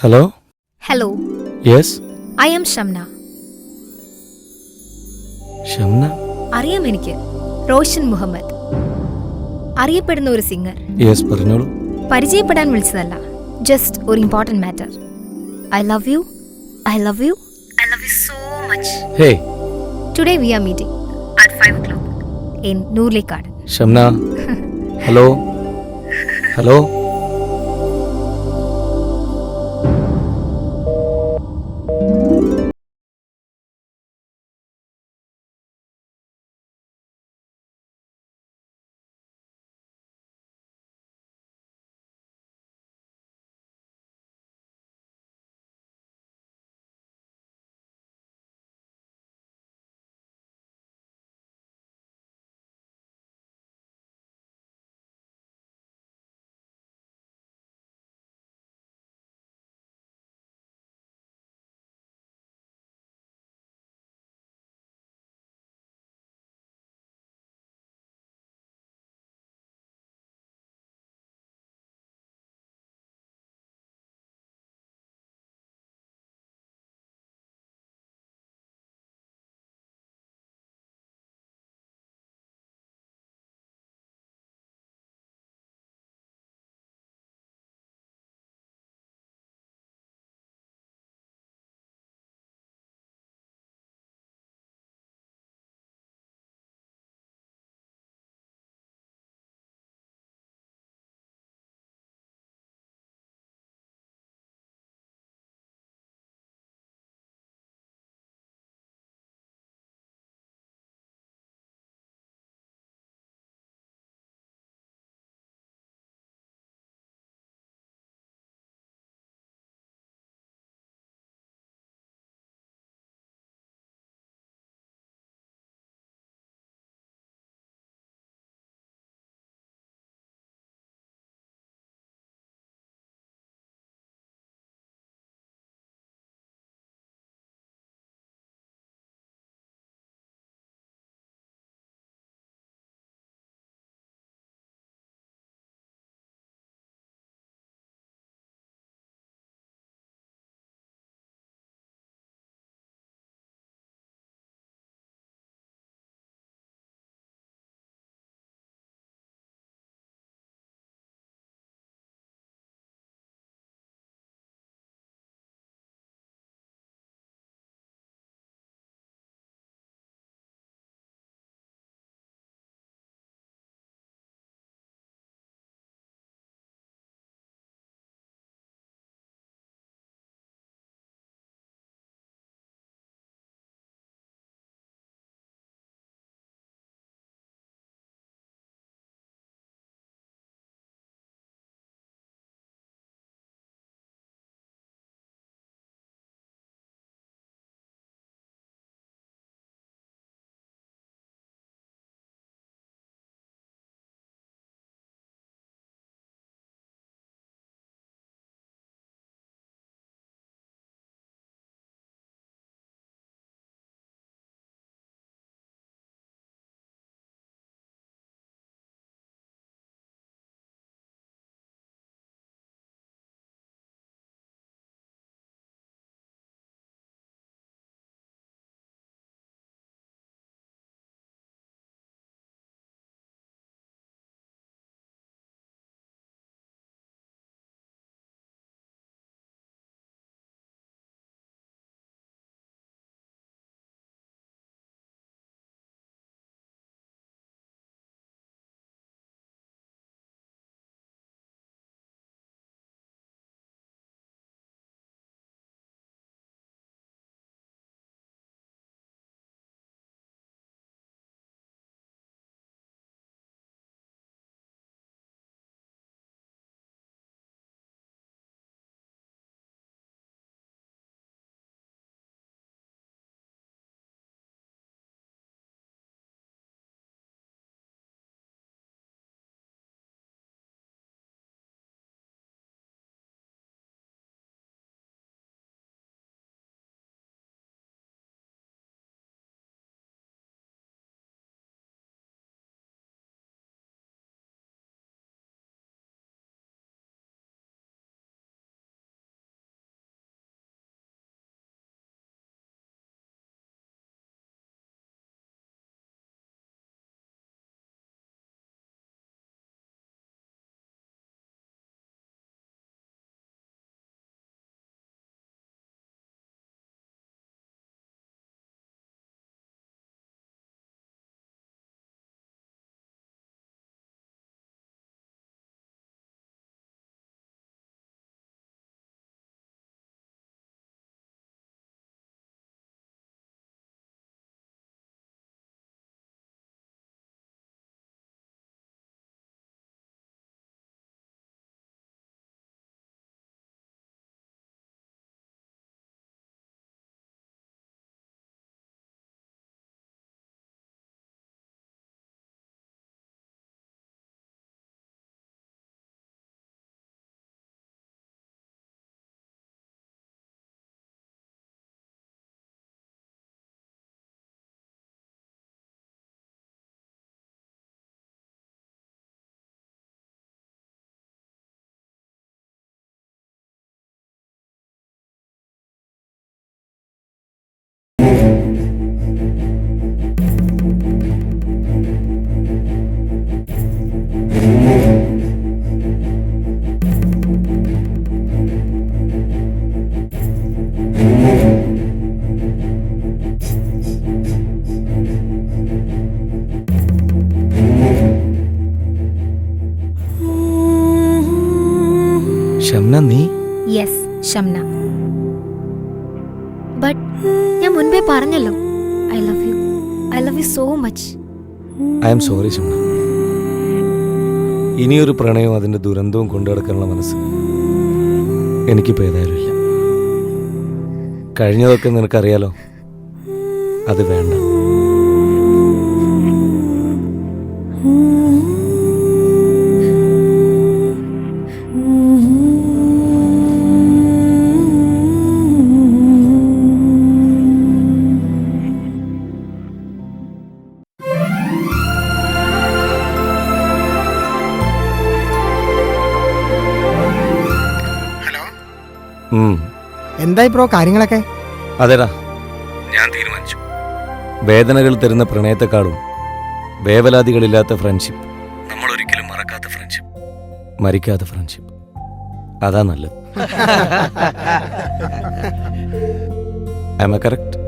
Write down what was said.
Hello hello yes I am Shamna Shamna അറിയാം എനിക്ക്. റോഷൻ മുഹമ്മദ്. അറിയപ്പെടുന്ന ഒരു സിംഗർ. യെസ് പറഞ്ഞോളൂ. പരിചയപ്പെടാൻ വിളിച്ചതല്ല. ജസ്റ്റ് ഒരു important matter I love you I love you I love you so much hey today we are meeting at five o'clock in Noorlikkad Shamna hello hello Shamna നീ? Yes Shamna but ഞാൻ മുൻപേ പറഞ്ഞല്ലോ I love you I love you so much I'm sorry Shamna ഇനിയൊരു പ്രണയവും അതിന്റെ ദുരന്തവും കൊണ്ടുനടക്കാനുള്ള മനസ്സ് എനിക്കിപ്പോൾ ഏതായാലും ഇല്ല. കഴിഞ്ഞതൊക്കെ നിനക്കറിയാലോ? അത് വേണ്ട. എന്തായി ബ്രോ കാര്യങ്ങളൊക്കെ? അതെടാ. ഞാൻ തീരുമാനിച്ചു. വേദനകൾ തരുന്ന പ്രണയത്തെക്കാളും വേവലാതികളില്ലാത്ത ഫ്രണ്ട്ഷിപ്പ് നമ്മൾ ഒരിക്കലും മറക്കാത്ത ഫ്രണ്ട്ഷിപ്പ് മരിക്കാത്ത ഫ്രണ്ട്ഷിപ്പ് അതാ നല്ലത്. I A correct